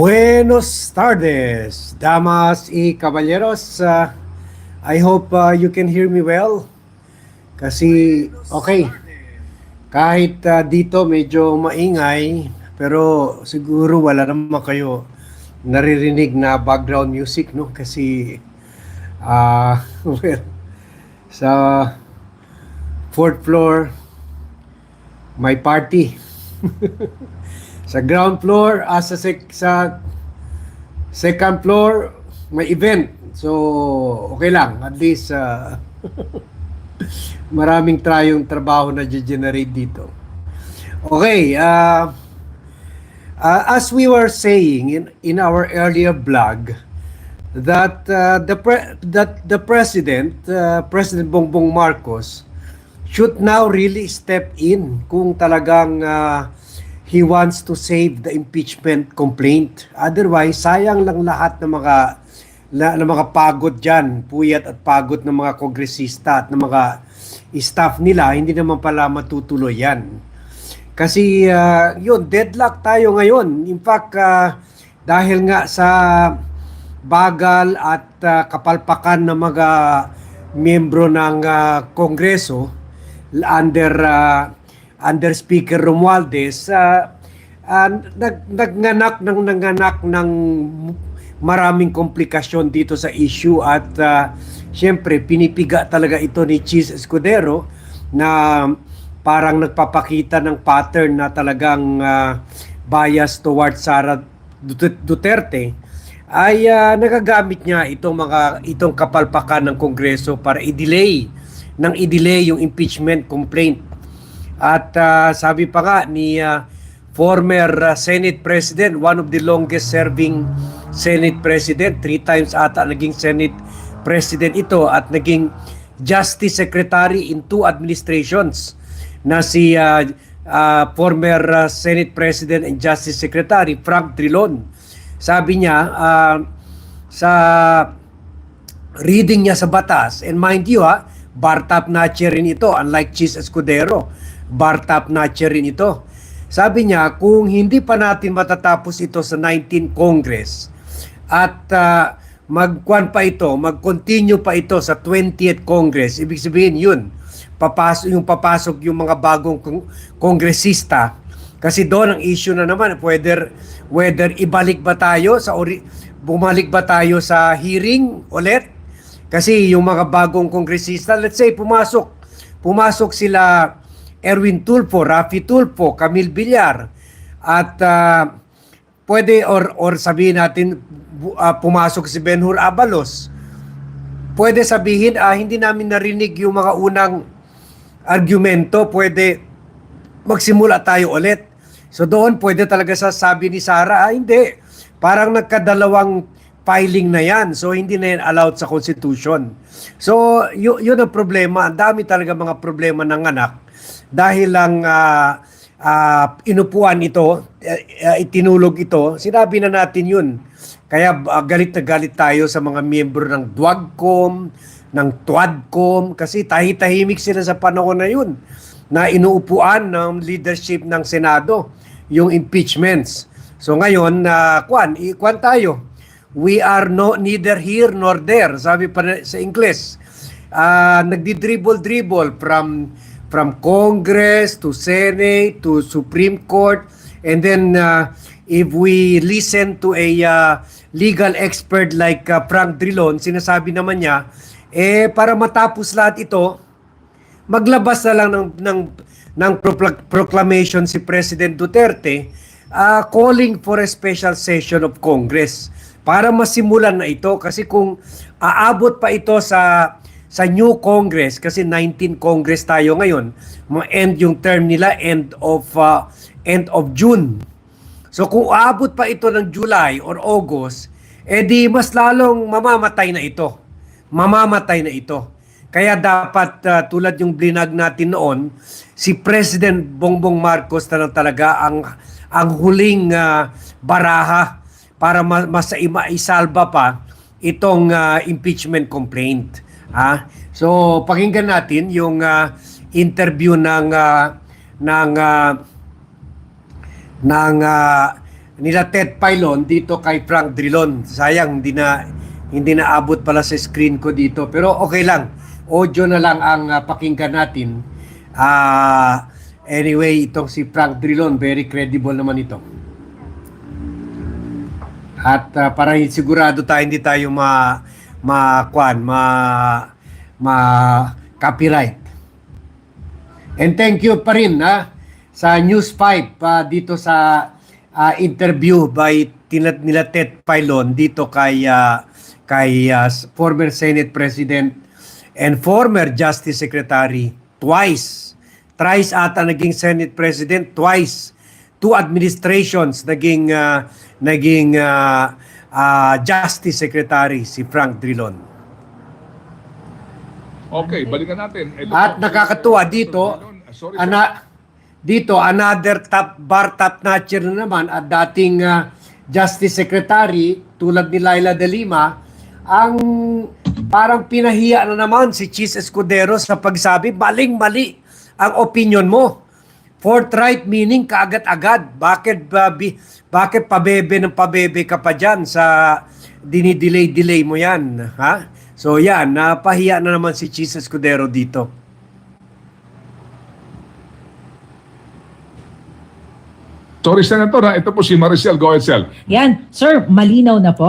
Buenos tardes, damas y caballeros. Uh, I hope uh, you can hear me well. Kasi, okay, kahit uh, dito medyo maingay, pero siguro wala naman kayo naririnig na background music, no? Kasi, ah, well, sa fourth floor, may party. sa ground floor, ah, sa, sec- sa second floor, may event. So, okay lang. At least, ah, maraming trayong trabaho na generate dito. Okay, ah, ah, as we were saying in, in our earlier blog, that uh, the pre- that the president, uh, President Bongbong Marcos, should now really step in kung talagang uh, he wants to save the impeachment complaint. Otherwise, sayang lang lahat ng mga na, ng mga pagod diyan, puyat at pagod ng mga kongresista at ng mga staff nila, hindi naman pala matutuloy yan. Kasi uh, yun, deadlock tayo ngayon. In fact, uh, dahil nga sa bagal at uh, kapalpakan ng mga miyembro ng uh, Kongreso under uh, under Speaker Romualdez uh, uh, nag, nagnganak ng nanganak ng maraming komplikasyon dito sa issue at uh, syempre pinipiga talaga ito ni Cheese Escudero na parang nagpapakita ng pattern na talagang uh, bias towards Sara Duterte ay uh, nagagamit niya itong mga itong kapalpakan ng Kongreso para i-delay ng i-delay yung impeachment complaint. At uh, sabi pa nga ni uh, former uh, Senate President, one of the longest serving Senate President, three times ata naging Senate President ito at naging Justice Secretary in two administrations na si uh, uh, former uh, Senate President and Justice Secretary Frank Drilon. Sabi niya uh, sa reading niya sa batas and mind you ha, Bartap Nache rin ito unlike Cheese Escudero. Bartap Nache rin ito. Sabi niya kung hindi pa natin matatapos ito sa 19 Congress at uh, magkuan pa ito, mag-continue pa ito sa 20th Congress, ibig sabihin yun, papasok yung papasok yung mga bagong kong, kongresista kasi doon ang issue na naman whether whether ibalik ba tayo sa ori, bumalik ba tayo sa hearing ulit kasi yung mga bagong kongresista let's say pumasok pumasok sila Erwin Tulfo, Rafi Tulfo, Camille Villar. At uh, pwede or or sabihin natin uh, pumasok si Benhur Abalos. Pwede sabihin ah, hindi namin narinig yung mga unang argumento. Pwede magsimula tayo ulit. So doon pwede talaga sasabi ni Sara ah, hindi. Parang nagkadalawang filing na yan. So hindi na yan allowed sa constitution. So y- yun ang problema. Ang dami talaga mga problema ng anak dahil lang uh, uh, inupuan ito, uh, itinulog ito, sinabi na natin yun. Kaya uh, galit na galit tayo sa mga miyembro ng DWAGCOM, ng TWADCOM, kasi tahi-tahimik sila sa panahon na yun na inuupuan ng leadership ng Senado, yung impeachments. So ngayon, uh, kwan, kwan tayo. We are no neither here nor there, sabi pa sa English. Uh, nagdi-dribble-dribble from from Congress to Senate to Supreme Court. And then uh, if we listen to a uh, legal expert like uh, Frank Drilon sinasabi naman niya eh para matapos lahat ito maglabas na lang ng ng ng proclamation si President Duterte uh, calling for a special session of Congress. Para masimulan na ito kasi kung aabot pa ito sa sa new Congress kasi 19 Congress tayo ngayon, ma-end yung term nila end of uh, end of June. So kung aabot pa ito ng July or August, edi mas lalong mamamatay na ito. Mamamatay na ito. Kaya dapat uh, tulad yung blinag natin noon, si President Bongbong Marcos na lang talaga ang ang huling uh, baraha para ma- masaima isalba pa itong uh, impeachment complaint. Ah, so pakinggan natin yung uh, interview ng uh, ng uh, ng uh, nila Ted Pailon dito kay Frank Drilon. Sayang hindi na hindi na abot pala sa screen ko dito. Pero okay lang. Audio na lang ang ah, pakinggan natin. Ah, anyway, itong si Frank Drilon, very credible naman ito. At ah, para sigurado tayo hindi tayo ma ma kwan, ma ma copyright. And thank you pa rin ha, sa News 5 pa dito sa ah, interview by tinat nila Ted Pailon dito kay ah, kay ah, former Senate President and former Justice Secretary twice. Thrice ata naging Senate President twice. Two administrations naging ah, naging ah, ah, Justice Secretary si Frank Drilon. Okay, balikan natin. Ito At po, nakakatuwa dito, ah, sorry, sir. ana, dito another top bar top notcher na naman at dating ah, Justice Secretary tulad ni Laila De Lima ang parang pinahiya na naman si Chis Escudero sa pagsabi maling-mali ang opinion mo. Forthright meaning kaagad-agad. Bakit ba bi, bakit pabebe ng pabebe ka pa diyan sa dinidelay-delay mo 'yan, ha? So yan, napahiya na naman si Chis Escudero dito. Sorry, Senator, ha? ito po si Maricel Goetzel. Yan. Sir, malinaw na po.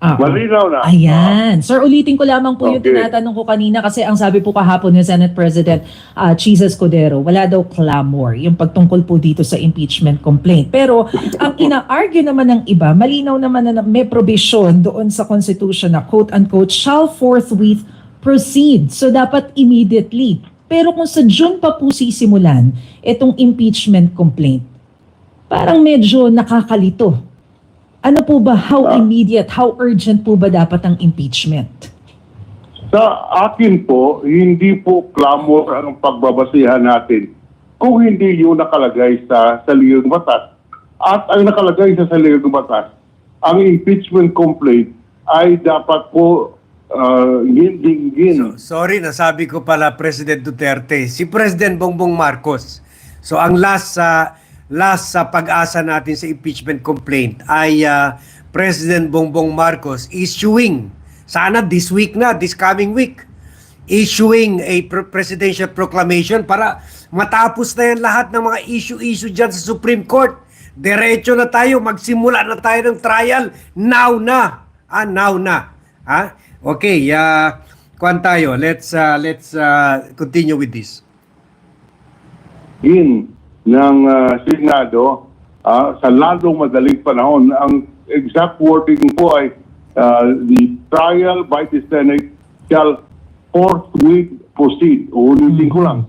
Ah, Malinaw na. Ayan. Sir, ulitin ko lamang po yung Okay. tinatanong ko kanina kasi ang sabi po kahapon ni Senate President uh, Chis Escudero, wala daw clamor yung pagtungkol po dito sa impeachment complaint. Pero ang ina-argue naman ng iba, malinaw naman na may provision doon sa Constitution na quote-unquote shall forthwith proceed. So dapat immediately. Pero kung sa June pa po sisimulan itong impeachment complaint, parang medyo nakakalito. Ano po ba, how immediate, how urgent po ba dapat ang impeachment? Sa akin po, hindi po clamor ang pagbabasihan natin kung hindi yung nakalagay sa saligang batas. At ang nakalagay sa saligang batas, ang impeachment complaint ay dapat po uh, gindinggin. Sorry, nasabi ko pala President Duterte. Si President Bongbong Marcos. So ang last sa last sa pag-asa natin sa impeachment complaint ay ah, President Bongbong Marcos issuing sana this week na, this coming week issuing a pre- presidential proclamation para matapos na yan lahat ng mga issue-issue dyan sa Supreme Court. Diretso na tayo, magsimula na tayo ng trial. Now na. Ah, now na. Ha? Okay, uh, kuan tayo. Let's uh, let's uh, continue with this. in ng ah, Senado ah, sa lalong madaling panahon. Ang exact wording po ay ah, the trial by the Senate shall forthwith proceed. Ulitin ko lang.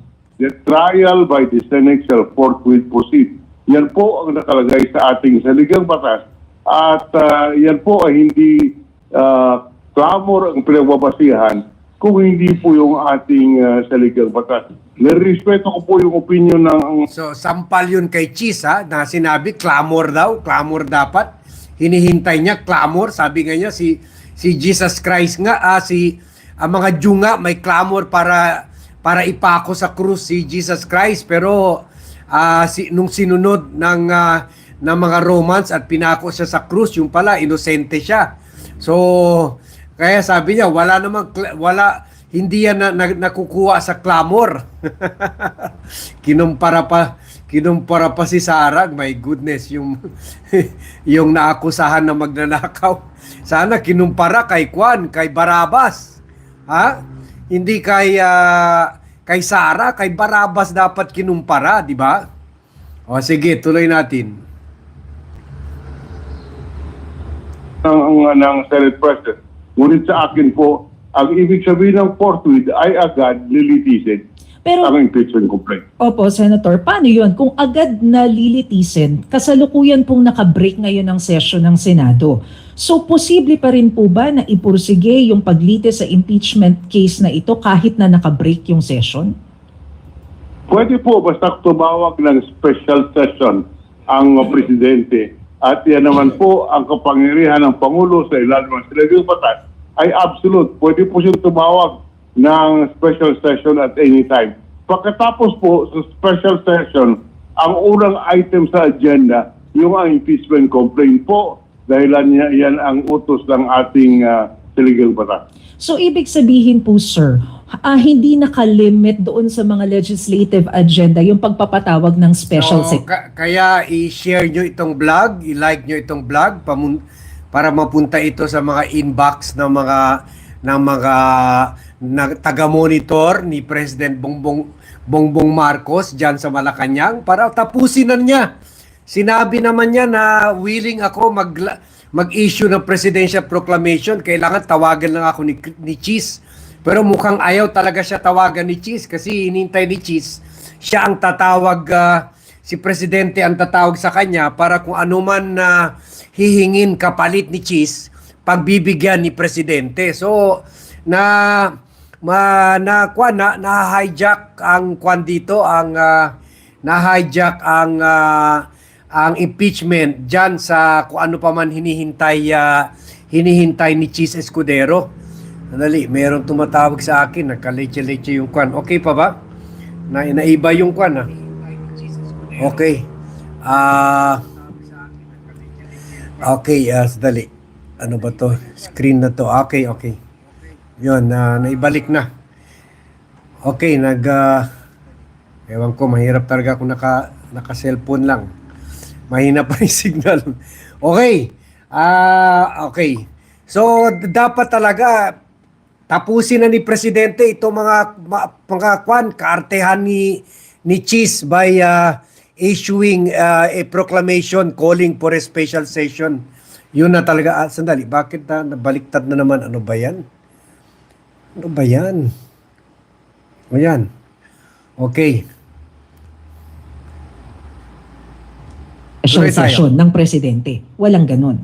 The trial by the Senate shall forthwith proceed. Yan po ang nakalagay sa ating saligang batas. At ah, yan po ay hindi ah, clamor ang pinagbabasihan kung hindi po yung ating uh, saligang batas. Nirespeto ko po yung opinion ng So, sampal yun kay Cheese ha, na sinabi, clamor daw, clamor dapat. Hinihintay niya, clamor. Sabi nga niya, si, si Jesus Christ nga, ah, si, ang mga Jew nga, may clamor para, para ipako sa krus si Jesus Christ. Pero, ah, si, nung sinunod ng, ah, ng mga Romans at pinako siya sa krus, yung pala, inosente siya. So, kaya sabi niya, wala namang, wala, hindi yan na, na- nakukuha sa clamor. kinumpara pa, kinumpara pa si Sarah, my goodness, yung, yung naakusahan na magnanakaw. Sana kinumpara kay Kwan, kay Barabas. Ha? Hindi kay, ah, kay Sarah, kay Barabas dapat kinumpara, di ba? O sige, tuloy natin. ng, ng Senate President. Ngunit sa akin po, ang ibig sabihin ng forthwith ay agad lilitisin Pero ang impeachment complaint. Opo, Senator, paano yun? Kung agad na lilitisin, kasalukuyan pong nakabreak ngayon ang session ng Senado. So, posible pa rin po ba na ipursige yung paglitis sa impeachment case na ito kahit na nakabreak yung session? Pwede po basta tumawag ng special session ang presidente at yan naman po ang kapangyarihan ng Pangulo sa ilalim ng sinagang batas ay absolute. Pwede po siyang tumawag ng special session at any time. Pagkatapos po sa special session, ang unang item sa agenda yung ang impeachment complaint po dahil yan, ang utos ng ating uh, legal batas. So ibig sabihin po sir, ah, hindi nakalimit doon sa mga legislative agenda yung pagpapatawag ng special So, ka- kaya i-share nyo itong vlog, i-like nyo itong vlog pamun- para mapunta ito sa mga inbox ng mga ng mga na, taga-monitor ni President Bongbong Bongbong Marcos diyan sa Malacanang para tapusin na niya. Sinabi naman niya na willing ako mag mag-issue ng presidential proclamation, kailangan tawagan lang ako ni, ni Cheese. Pero mukhang ayaw talaga siya tawagan ni Cheese kasi hinintay ni Cheese siya ang tatawag ah, si presidente ang tatawag sa kanya para kung ano man na hihingin kapalit ni Cheese pagbibigyan ni presidente. So na ma na kwan na, na hijack ang kwan dito ang ah, na hijack ang ah, ang impeachment diyan sa kung ano pa man hinihintay ah, hinihintay ni Cheese Escudero. Dali, meron tumatawag sa akin, nagkaleche-leche yung kwan. Okay pa ba? Na naiba yung kwan ah. Okay. Ah Okay, ah dali. Ano ba to? Screen na to. Okay, okay. Yun, na naibalik na. Okay, nag ah, ewan ko, mahirap talaga kung naka naka-cellphone lang. Mahina pa yung signal. Okay. Ah, okay. So dapat talaga tapusin na ni presidente itong mga ma- mga kwan kaartehan ni ni Cheese by uh, issuing uh, a proclamation calling for a special session. Yun na talaga. Ah, sandali, bakit na nabaliktad na naman? Ano ba yan? Ano ba yan? O yan. Okay. special Tuloy tayo. session ng presidente. Walang ganun.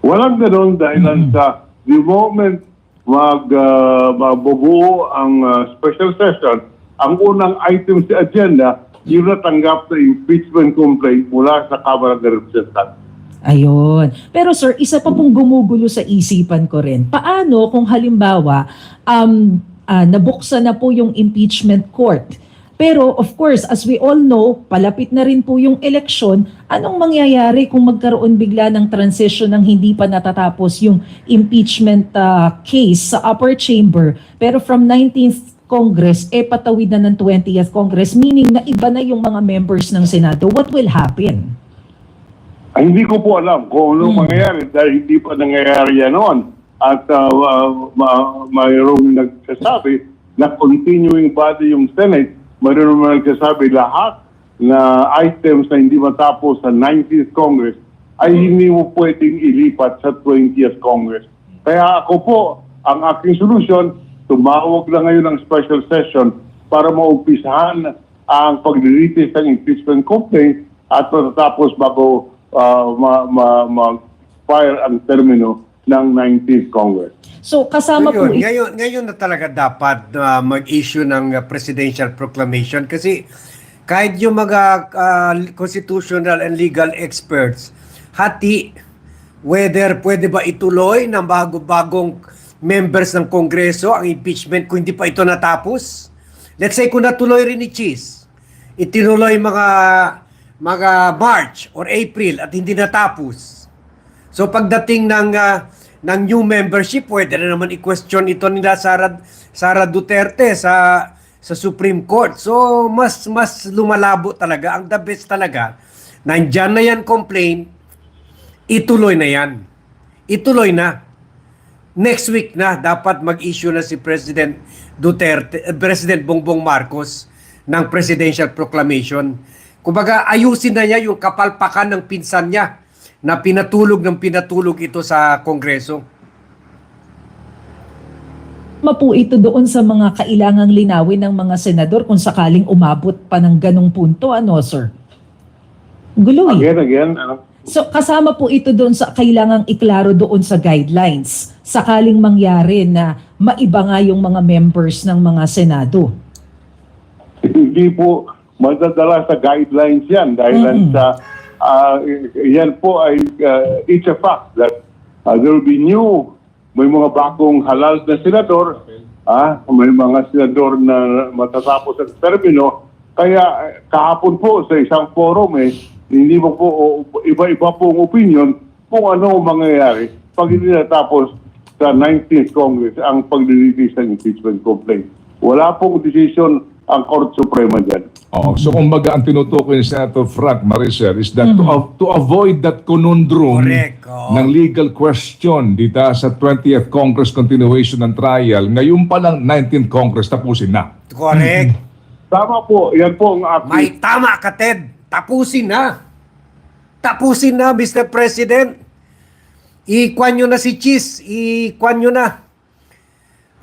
Walang ganun dahil sa the moment mag uh, mabubuo ang uh, special session, ang unang item sa agenda, yung natanggap na impeachment complaint mula sa Kamara ng Representantes. Ayun. Pero sir, isa pa pong gumugulo sa isipan ko rin. Paano kung halimbawa um, ah, nabuksan na po yung impeachment court? Pero of course, as we all know, palapit na rin po yung eleksyon. Anong mangyayari kung magkaroon bigla ng transition ng hindi pa natatapos yung impeachment ah, case sa upper chamber? Pero from 19th Congress, eh patawid na ng 20th Congress, meaning na iba na yung mga members ng Senado. What will happen? Ay, hindi ko po alam kung anong mangyayari dahil hindi pa nangyayari yan noon. At uh, uh, ma- mayroong nagsasabi na continuing body yung Senate, mayroon naman nagsasabi lahat na items na hindi matapos sa 19th Congress ay hindi mo pwedeng ilipat sa 20th Congress. Kaya ako po, ang aking solusyon, tumawag lang ngayon ng special session para maumpisahan ang paglilitis ng impeachment complaint at matatapos bago uh, ma, ma, ma-fire ang termino ng 19th Congress. So kasama po ngayon, ito. ngayon, ngayon na talaga dapat uh, mag-issue ng uh, presidential proclamation kasi kahit yung mga uh, constitutional and legal experts, hati whether pwede ba ituloy ng bago-bagong members ng Kongreso ang impeachment kung hindi pa ito natapos. Let's say kung natuloy rin ni Cheese, itinuloy mga mga March or April at hindi natapos. So pagdating ng ah, ng new membership, pwede na naman i-question ito nila Sara Sara Duterte sa sa Supreme Court. So mas mas lumalabo talaga. Ang the best talaga, nandyan na yan complaint, ituloy na yan. Ituloy na. Next week na dapat mag-issue na si President Duterte, eh, President Bongbong Marcos ng presidential proclamation. Kumbaga ayusin na niya yung kapalpakan ng pinsan niya na pinatulog ng pinatulog ito sa Kongreso. Po ito doon sa mga kailangang linawin ng mga senador kung sakaling umabot pa ng ganong punto, ano sir? Gulo eh. Again, again, ano, So kasama po ito doon sa kailangang iklaro doon sa guidelines. Sakaling mangyari na maiba nga yung mga members ng mga senado. hindi po madadala sa guidelines yan dahil Mm. sa ah, yan po ay ah, it's a fact that ah, there will be new may mga bagong halal na senador ah may mga senador na matatapos ang termino kaya kahapon po sa isang forum eh hindi mo po iba-iba pong opinion kung ano ang mangyayari pag hindi natapos sa 19th Congress ang pag-release ng impeachment complaint. Wala pong decision ang Korte Suprema dyan. Oo. So kumbaga ang tinutukoy ni Senator Frank Maricel is that to, av- to avoid that conundrum Correct, oo. ng legal question dito sa 20th Congress continuation ng trial, ngayon pa lang 19th Congress tapusin na. Correct. Tama po, yan po ang aking... May tama ka, Ted. Tapusin na. Tapusin na, Mr. President. Ikwan nyo na si Cheese. Ikwan nyo na.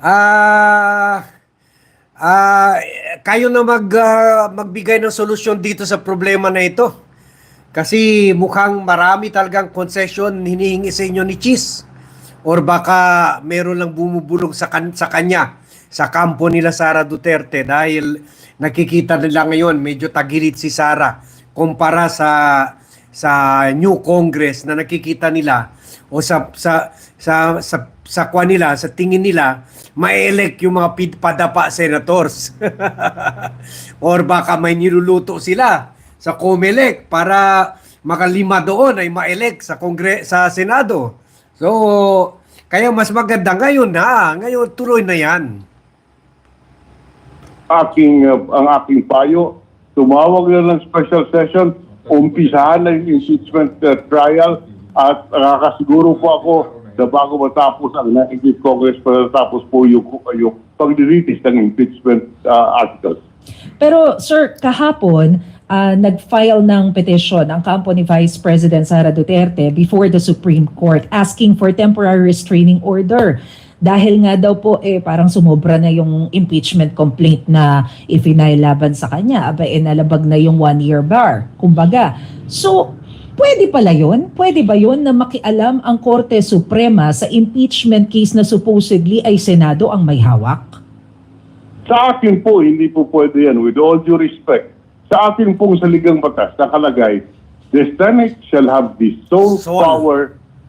Ah... ah, kayo na mag, ah, magbigay ng solusyon dito sa problema na ito. Kasi mukhang marami talagang concession hinihingi sa inyo ni Cheese. Or baka meron lang bumubulong sa, kan- sa kanya, sa kampo nila Sara Duterte dahil nakikita nila ngayon medyo tagilid si Sara kumpara sa sa new Congress na nakikita nila o sa sa sa sa, sa kwa nila, sa tingin nila, ma-elect yung mga padapa senators. Or baka may niluluto sila sa COMELEC para makalima doon ay ma-elect sa Kongre sa Senado. So, kaya mas maganda ngayon na, ngayon tuloy na 'yan. aking uh, ang aking payo, tumawag na ng special session, umpisahan na yung impeachment uh, trial at nakakasiguro po ako na bago matapos ang 19th Congress para tapos po yung, yung pag-release ng impeachment uh, articles. Pero sir, kahapon, ah, nag-file ng petition ang kampo ni Vice President Sara Duterte before the Supreme Court asking for temporary restraining order. Dahil nga daw po eh parang sumobra na yung impeachment complaint na ifinay laban sa kanya. Aba eh nalabag na yung one year bar. Kumbaga. So, pwede pala yun? Pwede ba yun na makialam ang Korte Suprema sa impeachment case na supposedly ay Senado ang may hawak? Sa akin po, hindi po pwede yan with all due respect. Sa atin pong saligang batas, nakalagay, the Senate shall have the sole, Sole. power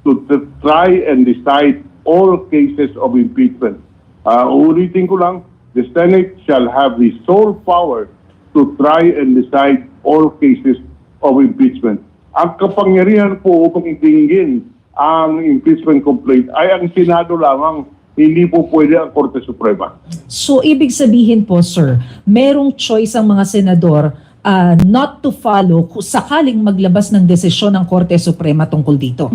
to, to try and decide all cases of impeachment. Uh, ulitin ko lang, the Senate shall have the sole power to try and decide all cases of impeachment. Ang kapangyarihan po upang itinggin ang impeachment complaint ay ang Senado lamang, hindi po pwede ang Korte Suprema. So, ibig sabihin po, sir, merong choice ang mga senador ah, not to follow kung sakaling maglabas ng desisyon ng Korte Suprema tungkol dito.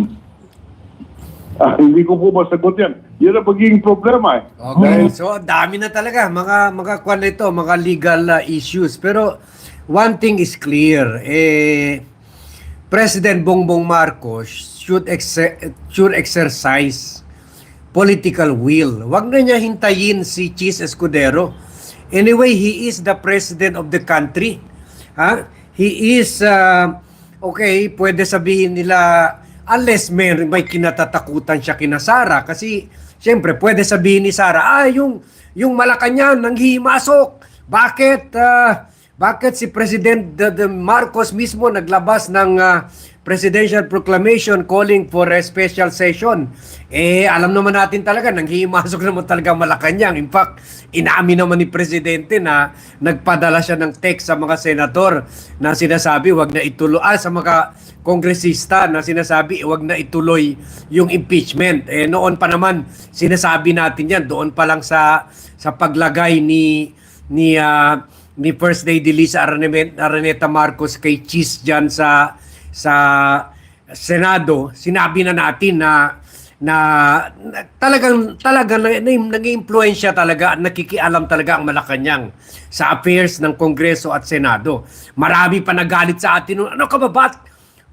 Ah, hindi ko po masagot yan. Yan ang magiging problema eh. Okay. So, dami na talaga mga mga kwan na ito, mga legal uh, issues. Pero one thing is clear, eh President Bongbong Marcos should exer- should exercise political will. Wag na niya hintayin si Cheese Escudero. Anyway, he is the president of the country. Ha? He is uh, okay, pwede sabihin nila unless may, may kinatatakutan siya kina Sara kasi siyempre pwede sabihin ni Sara, ah yung yung Malacanang nanghihimasok. Bakit ah, bakit si President Marcos mismo naglabas ng ah, presidential proclamation calling for a special session? Eh, alam naman natin talaga, nanghihimasok naman talaga ang Malacanang. In fact, inaamin naman ni Presidente na nagpadala siya ng text sa mga senador na sinasabi, wag na ituloy, ah, sa mga kongresista na sinasabi, wag na ituloy yung impeachment. Eh, noon pa naman, sinasabi natin yan, doon pa lang sa, sa paglagay ni, ni, ah, ni First Lady Lisa Araneta, Araneta Marcos kay Cheese dyan sa sa Senado, sinabi na natin na na, na talagang talagang nag-iimpluwensya talaga at nakikialam talaga ang Malacanang sa affairs ng Kongreso at Senado. Marami pa nagalit sa atin. Ano ka ba bat?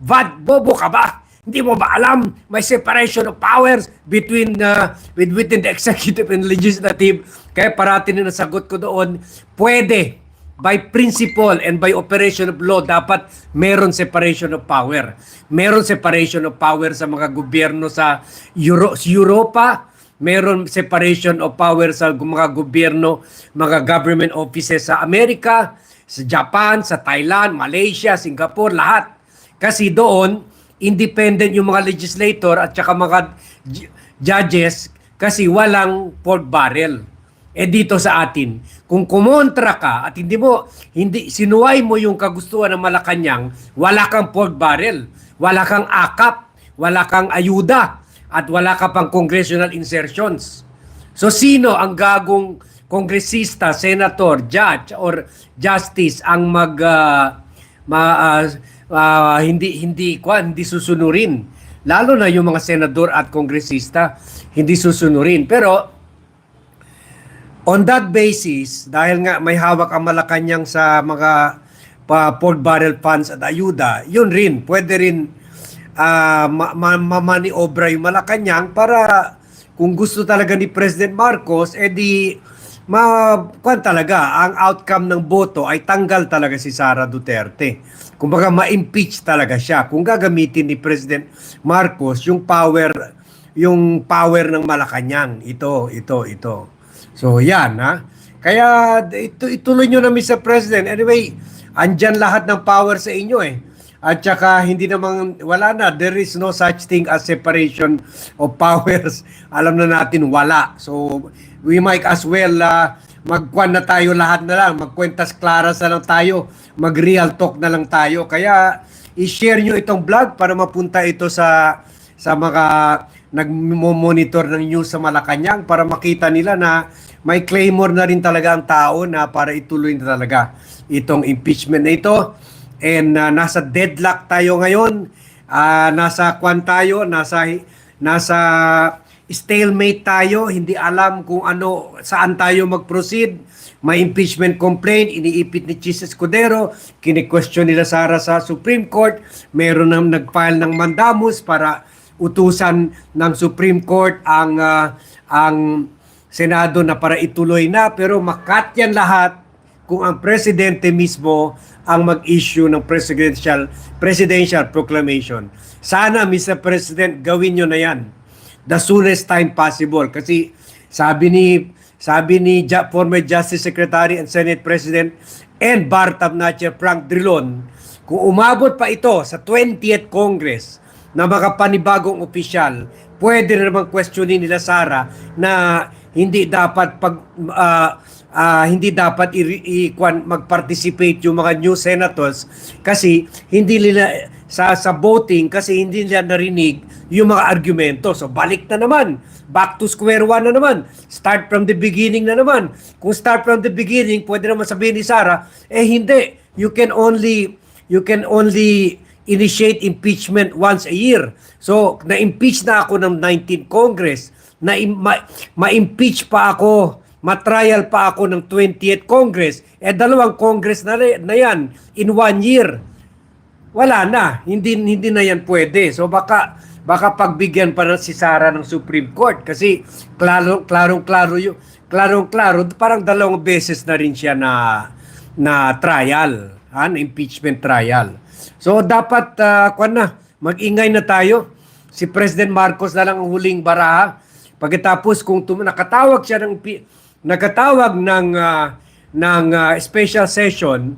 Vad, bobo ka ba? Hindi mo ba alam may separation of powers between uh, within the executive and legislative? Kaya parati na nasagot ko doon, pwede by principle and by operation of law, dapat meron separation of power. Meron separation of power sa mga gobyerno sa Euro- Europa, meron separation of power sa mga gobyerno, mga government offices sa Amerika, sa Japan, sa Thailand, Malaysia, Singapore, lahat. Kasi doon, independent yung mga legislator at saka mga ju- judges kasi walang pork barrel. Eh dito sa atin, kung kumontra ka at hindi mo hindi sinuway mo yung kagustuhan ng Malacanang, wala kang pork barrel, wala kang akap, wala kang ayuda at wala ka pang congressional insertions. So sino ang gagong kongresista, senator, judge or justice ang mag ah, ma- ah, ah, hindi hindi kwa hindi susunurin. Lalo na yung mga senador at kongresista hindi susunurin. Pero on that basis, dahil nga may hawak ang Malacanang sa mga pa pork barrel funds at ayuda, yun rin, pwede rin ah, ma- ma- mamaniobra yung Malacanang para kung gusto talaga ni President Marcos, edi ma kwan talaga, ang outcome ng boto ay tanggal talaga si Sara Duterte. Kumbaga ma-impeach talaga siya. Kung gagamitin ni President Marcos yung power yung power ng Malacanang, ito, ito, ito. So yan ha. Kaya ito, ituloy nyo na Mr. President. Anyway, andyan lahat ng power sa inyo eh. At saka hindi namang, wala na, there is no such thing as separation of powers. Alam na natin, wala. So, we might as well uh, magkwan na tayo lahat na lang, magkwentas claras na lang tayo, mag-real talk na lang tayo. Kaya, i-share nyo itong vlog para mapunta ito sa sa mga nagmo-monitor ng news sa Malacanang para makita nila na may claimor na rin talaga ang tao na para ituloy na talaga itong impeachment na ito. And uh, nasa deadlock tayo ngayon. Ah, nasa kwan tayo, nasa nasa stalemate tayo, hindi alam kung ano saan tayo mag-proceed. May impeachment complaint, iniipit ni Chis Escudero, kini-question nila Sara sa Supreme Court, meron nang nag-file ng mandamus para utusan ng Supreme Court ang ah, ang Senado na para ituloy na pero makat yan lahat kung ang presidente mismo ang mag-issue ng presidential presidential proclamation. Sana Mr. President gawin nyo na yan the soonest time possible kasi sabi ni sabi ni former Justice Secretary and Senate President and Bar Tabnacher Frank Drilon kung umabot pa ito sa 20th Congress na mga panibagong opisyal, pwede na naman questionin nila Sara na hindi dapat pag ah, ah, hindi dapat i, i- mag-participate yung mga new senators kasi hindi nila sa sa voting kasi hindi nila narinig yung mga argumento. So balik na naman. Back to square one na naman. Start from the beginning na naman. Kung start from the beginning, pwede naman sabihin ni Sara, eh hindi. You can only you can only initiate impeachment once a year. So, na-impeach na ako ng 19th Congress. Na ma- ma-impeach pa ako, matrial pa ako ng 20th Congress. Eh, dalawang Congress na, na yan in one year. Wala na. Hindi, hindi na yan pwede. So, baka baka pagbigyan pa ng si Sara ng Supreme Court kasi klaro klarong klaro yung klarong klaro parang dalawang beses na rin siya na na trial, ha, na impeachment trial. So dapat uh, kwan na, mag-ingay na tayo. Si President Marcos na lang ang huling baraha. Pagkatapos kung tum- nakatawag siya ng nakatawag ng ah, ng ah, special session,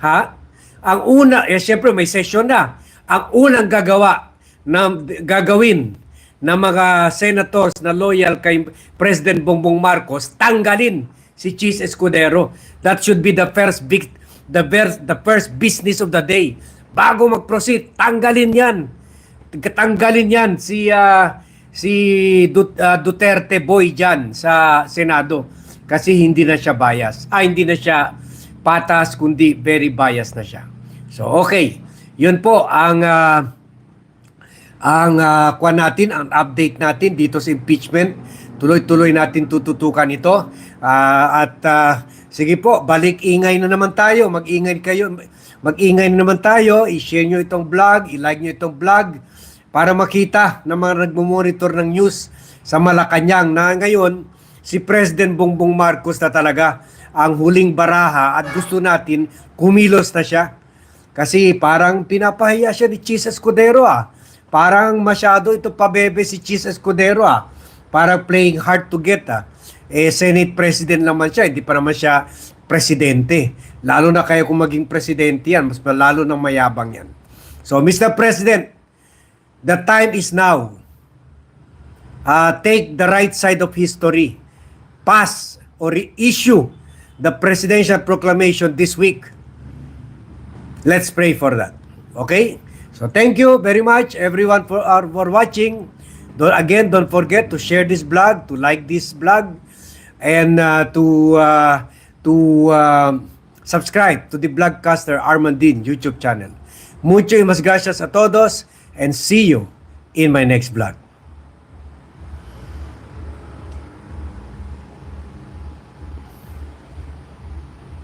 ha? Ang una, eh syempre may session na. Ang unang gagawa na gagawin ng mga senators na loyal kay President Bongbong Marcos, tanggalin si Chis Escudero. That should be the first big the first, the first business of the day. Bago mag-proceed, tanggalin 'yan. Tanggalin 'yan si ah, si ah, Duterte boy diyan sa Senado kasi hindi na siya bias. Ah, hindi na siya patas kundi very biased na siya. So okay, yun po ang ah, ang uh, kwan natin, ang update natin dito sa impeachment. Tuloy-tuloy natin tututukan ito. Ah, at ah, sige po, balik ingay na naman tayo. Mag-ingay kayo. Mag-ingay na naman tayo. I-share nyo itong vlog, i-like nyo itong vlog para makita ng mga nagmo-monitor ng news sa Malacanang na ngayon si President Bongbong Marcos na talaga ang huling baraha at gusto natin kumilos na siya. Kasi parang pinapahiya siya ni Chis Escudero ah. Parang masyado ito pabebe si Chis Escudero ah. Parang playing hard to get ah. Eh, Senate President naman siya, hindi pa naman siya presidente. Lalo na kaya kung maging presidente yan, mas lalo nang mayabang yan. So, Mr. President, the time is now. Uh, take the right side of history. Pass or reissue the presidential proclamation this week. Let's pray for that. Okay? So thank you very much everyone for uh, for watching. Don't, again, don't forget to share this blog, to like this blog, and uh, to uh, to uh, subscribe to the Blogcaster Armandin YouTube channel. Mucho y mas gracias a todos and see you in my next vlog.